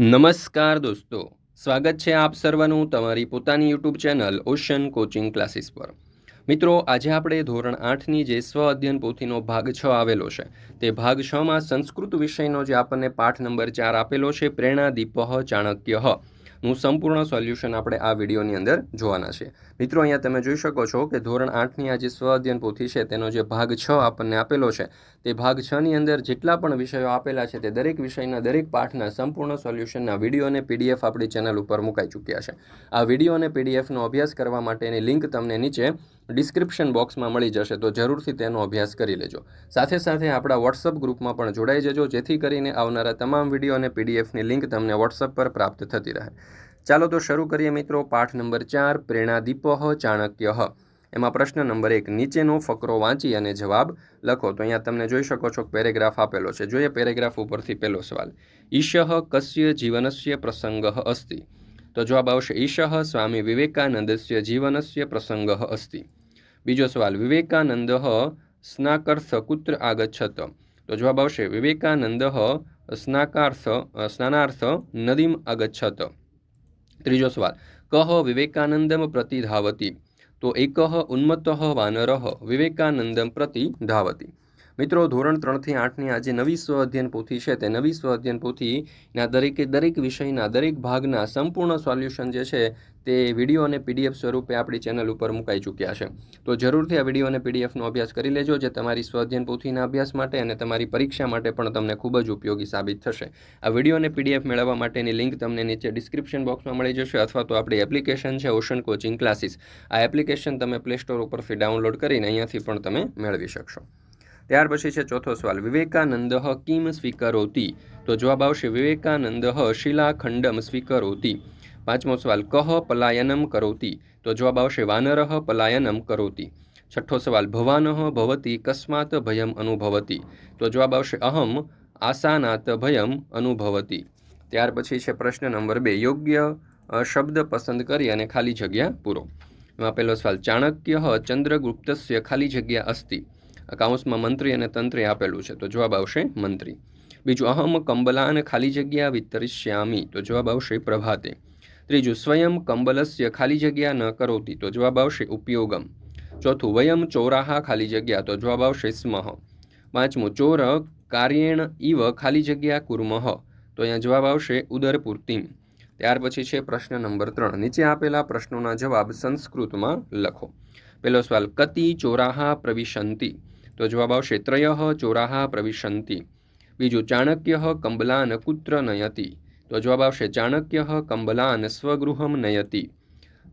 નમસ્કાર દોસ્તો, સ્વાગત છે આપ સર્વનું તમારી પોતાની YouTube channel Ocean Coaching Classes પર. મિત્રો, આજે આપણે ધોરણ આઠની જે સ્વ અધ્યયન પોથીનો ભાગ છ આવેલો છે, તે ભાગ છમાં સંસ્કૃત વિષયનો જે આપણને પાઠ નંબર ચાર આપેલો છે પ્રેરણા દીપહ ચાણક્ય નું સંપૂર્ણ સોલ્યુશન આપણે આ વિડીયોની અંદર જોવાના છે. મિત્રો, અહીંયા તમે જોઈ શકો છો કે ધોરણ આઠની આ જે સ્વ અધ્યયન પોથી છે, તેનો જે ભાગ છ આપણને આપેલો છે, તે ભાગ છની અંદર જેટલા પણ વિષયો આપેલા છે, તે દરેક વિષયના, દરેક પાઠના સંપૂર્ણ સોલ્યુશનના વીડિયો અને પીડીએફ આપણી ચેનલ ઉપર મુકાઈ ચૂક્યા છે. આ વીડિયો અને પીડીએફનો અભ્યાસ કરવા માટેની લિંક તમને નીચે ડિસ્ક્રિપ્શન બોક્સમાં મળી જશે, તો જરૂરથી તેનો અભ્યાસ કરી લેજો. સાથે સાથે આપણા વોટ્સઅપ ગ્રુપમાં પણ જોડાઈ જજો, જેથી કરીને આવનારા તમામ વીડિયો અને પીડીએફની લિંક તમને વોટ્સઅપ પર પ્રાપ્ત થતી રહે. ચાલો તો શરૂ કરીએ મિત્રો, પાઠ નંબર ચાર પ્રેરણાદીપહ ચાણક્ય. એમાં પ્રશ્ન નંબર એક, નીચેનો ફકરો વાંચી અને જવાબ લખો. તો અહીંયા તમને જોઈ શકો છો, પેરેગ્રાફ આપેલો છે. જોઈએ પેરેગ્રાફ ઉપરથી પહેલો સવાલ. ઈશ કસ્ય જીવનસ્ય પ્રસંગ અસ્તિ? તો જવાબ આવશે, ઈશ સ્વામી વિવેકાનંદસ્ય જીવનસ્ય પ્રસંગ અસ્તિ. બીજો સવાલ, વિવેકાનંદ સ્નાકર્થ કુત્ર આગચ્છત. તો જવાબ આવશે, વિવેકાનંદ સ્નાકાર્થ સ્નાનાર્થ નદીમ આગચ્છત. ત્રીજો સવાલ, કહ વિવેકાનંદમ પ્રતિ ધાવતી તો એક ઉન્મત્ત વાનર વિવેકાનંદમ પ્રતિ ધાવતી મિત્રો, ધોરણ ત્રણથી આઠની આ જે નવી સ્વ અધ્યયન પોથી છે. તે નવી સ્વ અધ્યયન પોથીના દરેકે દરેક વિષયના, દરેક ભાગના સંપૂર્ણ સોલ્યુશન જે છે તે વીડિયો અને પીડીએફ સ્વરૂપે આપણી ચેનલ ઉપર મુકાઈ ચૂક્યા છે. તો જરૂરથી આ વીડિયો અને પીડીએફનો અભ્યાસ કરી લેજો, જે તમારી સ્વ અધ્યયન પોથીના અભ્યાસ માટે અને તમારી પરીક્ષા માટે પણ તમને ખૂબ જ ઉપયોગી સાબિત થશે. આ વીડિયો અને પીડીએફ મેળવવા માટેની લિંક તમને નીચે ડિસ્ક્રિપ્શન બોક્સમાં મળી જશે, અથવા તો આપણી એપ્લિકેશન છે, ઓશન કોચિંગ ક્લાસીસ. આ એપ્લિકેશન તમે પ્લે સ્ટોર ઉપરથી ડાઉનલોડ કરીને અહીંયાથી પણ તમે મેળવી શકશો. ત્યાર પછી છે ચોથો સવાલ. વિવેકાનંદ કિમ સ્વીકરોતી? તો જવાબ આવશે વિવેકાનંદ શિલાખંડમ સ્વીકરોતી. પાંચમો સવાલ, કહ પલાયનમ કરોતી? તો જવાબ આવશે વાનર પલાયનમ કરોતી. છઠ્ઠો સવાલ, ભવાન ભવતી કસ્માત ભયમ અનુભવતી? તો જવાબ આવશે અહમ આસાનાત ભયમ અનુભવતી. ત્યાર પછી છે પ્રશ્ન નંબર બે, યોગ્ય શબ્દ પસંદ કરી અને ખાલી જગ્યા પૂરો. એમાં પહેલો સવાલ, ચાણક્ય ચંદ્રગુપ્તસ્ય ખાલી જગ્યા અસ્તિ? કાઉન્સમાં મંત્રી અને તંત્રી આપેલું છે. તો જવાબ આવશે મંત્રી. બીજું, અહમ કંબલાન ખાલી જગ્યા વિતરિષ્યામી. તો જવાબ આવશે પ્રભાતે. ત્રીજું, સ્વયં કંબલસ્ય ખાલી જગ્યા ન કરોતી. તો જવાબ આવશે ઉપયોગમ. ચોથું, વયમ ચોરાહા ખાલી જગ્યા. તો જવાબ આવશે સ્મહ. પાંચમું, ચોર કાર્યેણ ઇવ ખાલી જગ્યા કુર્મહ. તો અહીંયા જવાબ આવશે ઉદરપૂર્તિમ ત્યાર પછી છે પ્રશ્ન નંબર ત્રણ. નીચે આપેલા પ્રશ્નોના જવાબ સંસ્કૃતમાં લખો. પહેલો સવાલ, કતિ ચોરાહા પ્રવિશંતિ? તો જવાબ આવશે ત્રય ચોરાહા પ્રવિશંતિ બીજું, ચાણક્ય કંબલાન કુત્ર નયતિ. તો જવાબ આવશે, ચાણક્ય કંબલાન સ્વગૃહમ નયતિ।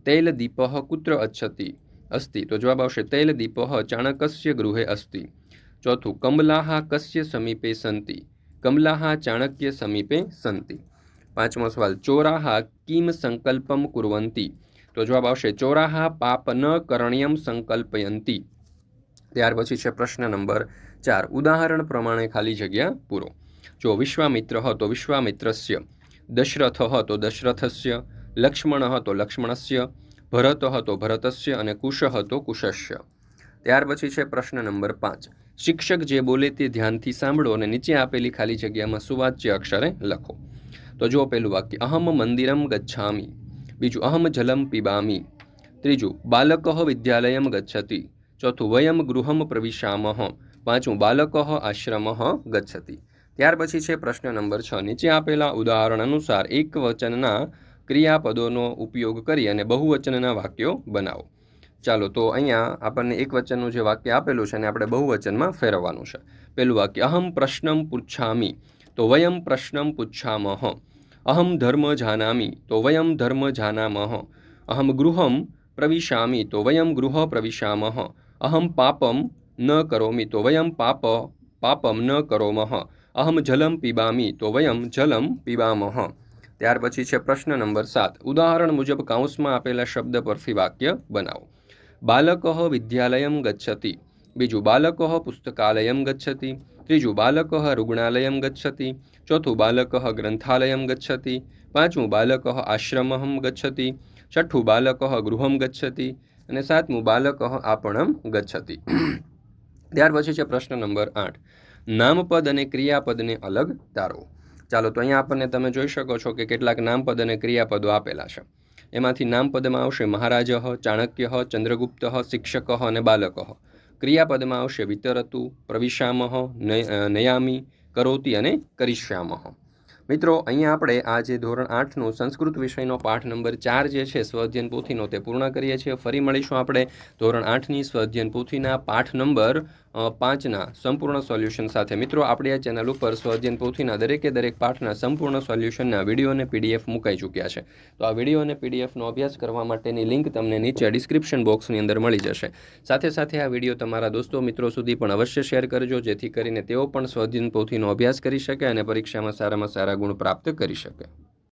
તૈલદીપ કુત્ર અચ્છતિ અસ્તિ. તો જવાબ આવશે તૈલદીપ ચાણકસ્ય ગૃહે અસ્તિ। ચોથું કમલાહ કસ્ય સમીપે સંતિ। કમલાહ ચાણક્ય સમીપે સંતિ। પાંચમો સવાલ, ચોરાહ કિમ સંકલ્પમ કુર્વંતી? તો જવાબ આવશે, ચોરાહ પાપ ન કરણ્યમ સંકલ્પયંતી। ત્યાર પછી છે પ્રશ્ન નંબર ચાર. ઉદાહરણ પ્રમાણે ખાલી જગ્યા પૂરો. જો વિશ્વામિત્ર હતો વિશ્વામિત્રસ્ય, દશરથ હતો દશરથસ્ય, લક્ષ્મણ હતો લક્ષ્મણસ્ય, ભરત હતો ભરતસ્ય અને કુશ હતો કુશસ્ય. ત્યાર પછી છે પ્રશ્ન નંબર પાંચ. શિક્ષક જે બોલે તે ધ્યાનથી સાંભળો અને નીચે આપેલી ખાલી જગ્યામાં સુવાચ્ય અક્ષરે લખો. તો જો પેલું વાક્ય. અહમ મંદિરમ ગચ્છામી. બીજું, અહમ જલમ પીબામી. ત્રીજું, બાલક વિદ્યાલયમ ગચ્છતી. ચોથું, વયમ ગૃહમ પ્રવિશામહ પાંચમું, બાલક આશ્રમ ગચ્છતિ. ત્યાર પછી છે પ્રશ્ન નંબર છ. નીચે આપેલા ઉદાહરણ અનુસાર એક વચનના ક્રિયાપદોનો ઉપયોગ કરી અને બહુવચનના વાક્યો બનાવો. ચાલો, તો અહીંયા આપણને એક વચનનું જે વાક્ય આપેલું છે અને આપણે બહુવચનમાં ફેરવવાનું છે. પહેલું વાક્ય, અહમ પ્રશ્નમ પૂછામી તો વયમ પ્રશ્નમ પૂછામહ અહમ ધર્મ જાનામી, તો વયમ ધર્મ જાનામહ અહમ ગૃહમ પ્રવિશામી, તો વયમ ગૃહ પ્રવિશામહ અહમ પાપમ ન કરોમી તો વયમ પાપ પાપમ ન કરોમહ અહમ જલમ પીબામી તો વયમ જલમ પીબામહ ત્યાર પછી છે પ્રશ્ન નંબર સાત. ઉદાહરણ મુજબ કાઉન્સમાં આપેલા શબ્દ પરથી વાક્ય બનાવો. બાલક વિદ્યાલયમ ગચ્છતિ. બીજું, બાલક પુસ્તકાલયમ ગચ્છતિ. ત્રીજું, બાલક રુગ્ણાલયમ ગચ્છતિ. ચોથું, બાલક ગ્રંથાલયમ ગચ્છતિ. પાંચમું, બાલક આશ્રમહમ ગચ્છતિ. છઠ્ઠું, બાલક ગૃહમ ગચ્છતિ. અને સાતમું, બાલક આપણમ ગચ્છતિ. ત્યાર પછી છે પ્રશ્ન નંબર આઠ. નામપદ અને ક્રિયાપદને અલગ તારો. ચાલો તો અહીંયા આપણને તમે જોઈ શકો છો કે કેટલાક નામપદ અને ક્રિયાપદો આપેલા છે. એમાંથી નામપદમાં આવશે મહારાજ ચાણક્ય ચંદ્રગુપ્ત શિક્ષક અને બાલક ક્રિયાપદમાં આવશે વિતરતુ પ્રવિશામહ નય- નયામી, કરોતી અને કરિષ્યામહ મિત્રો, અહીંયા આપણે આ જે ધોરણ આઠનો સંસ્કૃત વિષયનો પાઠ નંબર ચાર જે છે સ્વઅધ્યયન પોથીનો તે પૂર્ણ કરીએ છીએ. ફરી મળીશું આપણે ધોરણ આઠની સ્વઅધ્યયન પોથીના પાઠ નંબર પાંચના સંપૂર્ણ સોલ્યુશન સાથે. મિત્રો, આપણી આ ચેનલ ઉપર સ્વઅધ્યયન પોથીના દરેકે દરેક પાઠના સંપૂર્ણ સોલ્યુશનના વીડિયો અને પીડીએફ મુકાઈ ચૂક્યા છે. તો આ વીડિયો અને પીડીએફનો અભ્યાસ કરવા માટેની લિંક તમને નીચે ડિસ્ક્રિપ્શન બોક્સની અંદર મળી જશે. સાથે સાથે આ વીડિયો તમારા દોસ્તો, મિત્રો સુધી પણ અવશ્ય શેર કરજો, જેથી કરીને તેઓ પણ સ્વઅધ્યયન પોથીનો અભ્યાસ કરી શકે અને પરીક્ષામાં સારામાં સારા ગુણ પ્રાપ્ત કરી શકે.